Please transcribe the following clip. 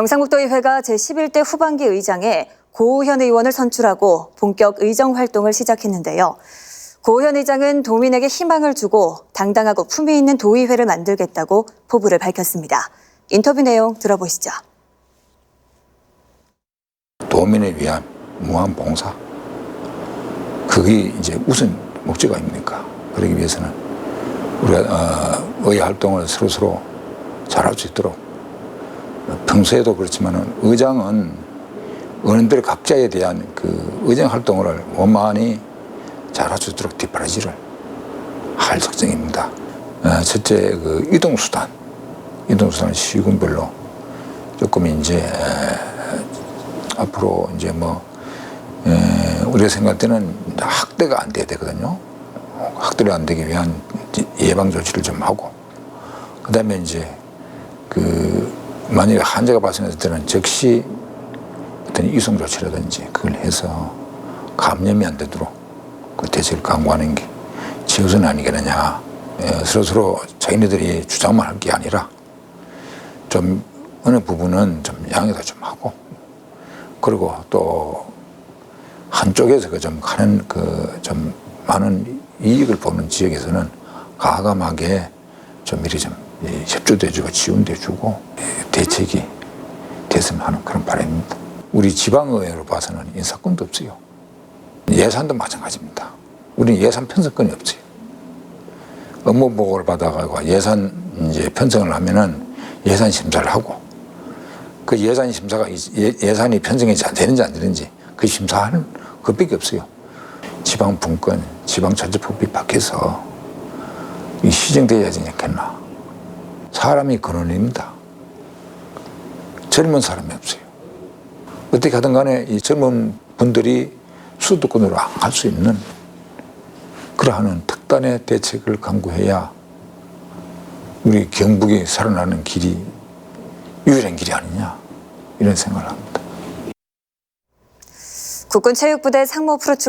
경상북도의회가 제11대 후반기 의장에 고우현 의원을 선출하고 본격 의정 활동을 시작했는데요. 고우현 의장은 도민에게 희망을 주고 당당하고 품위 있는 도의회를 만들겠다고 포부를 밝혔습니다. 인터뷰 내용 들어보시죠. 도민을 위한 무한 봉사. 그게 이제 우선 목적 아닙니까? 그러기 위해서는 우리가 어, 의회 활동을 서로 서로 잘할 수 있도록 평소에도 그렇지만은 의장은 의원들 각자에 대한 그 의정 활동을 원만히 잘할 수 있도록 뒷바라지를 할 작정입니다. 어, 첫째 그 이동 수단, 이동 수단 시군별로 조금 이제 에, 앞으로 이제 뭐 에, 우리가 생각할 때는 학대가 안 돼야 되거든요. 학대가 안 되기 위한 예방 조치를 좀 하고 그다음에 이제 그 만약에 환자가 발생했을 때는 즉시 어떤 이송 조치라든지 그걸 해서 감염이 안 되도록 그 대책을 강구하는 게 지우선 아니겠느냐. 에, 서로 서로 자기네들이 주장만 할 게 아니라 좀 어느 부분은 좀 양해도 좀 하고 그리고 또 한쪽에서 그좀 하는 그 좀 많은 이익을 보는 지역에서는 가감하게 좀 미리 좀 이, 해주고 지원도 해주고 이, 대책이 됐으면 하는 그런 바람입니다. 우리 지방의회로 봐서는 인사권도 없어요. 예산도 마찬가지입니다. 우리는 예산 편성권이 없어요. 업무 보고를 받아가지고 예산 이제 편성을 하면은 예산 심사를 하고 그 예산 심사가 이- 예, 예산이 편성이 잘 되는지 안 되는지 그 심사하는 그밖에 없어요. 지방 분권, 지방 자치법이 바뀌어서 이 시정돼야 되지 않겠나. 사람이 근원입니다. 젊은 사람이 없어요. 어떻게 하든 간에 이 젊은 분들이 수도권으로 안갈수 있는 그러한 특단의 대책을 강구해야 우리 경북이 살아나는 길이 유일한 길이 아니냐 이런 생각을 합니다. 국군 체육부대 상무 프로축구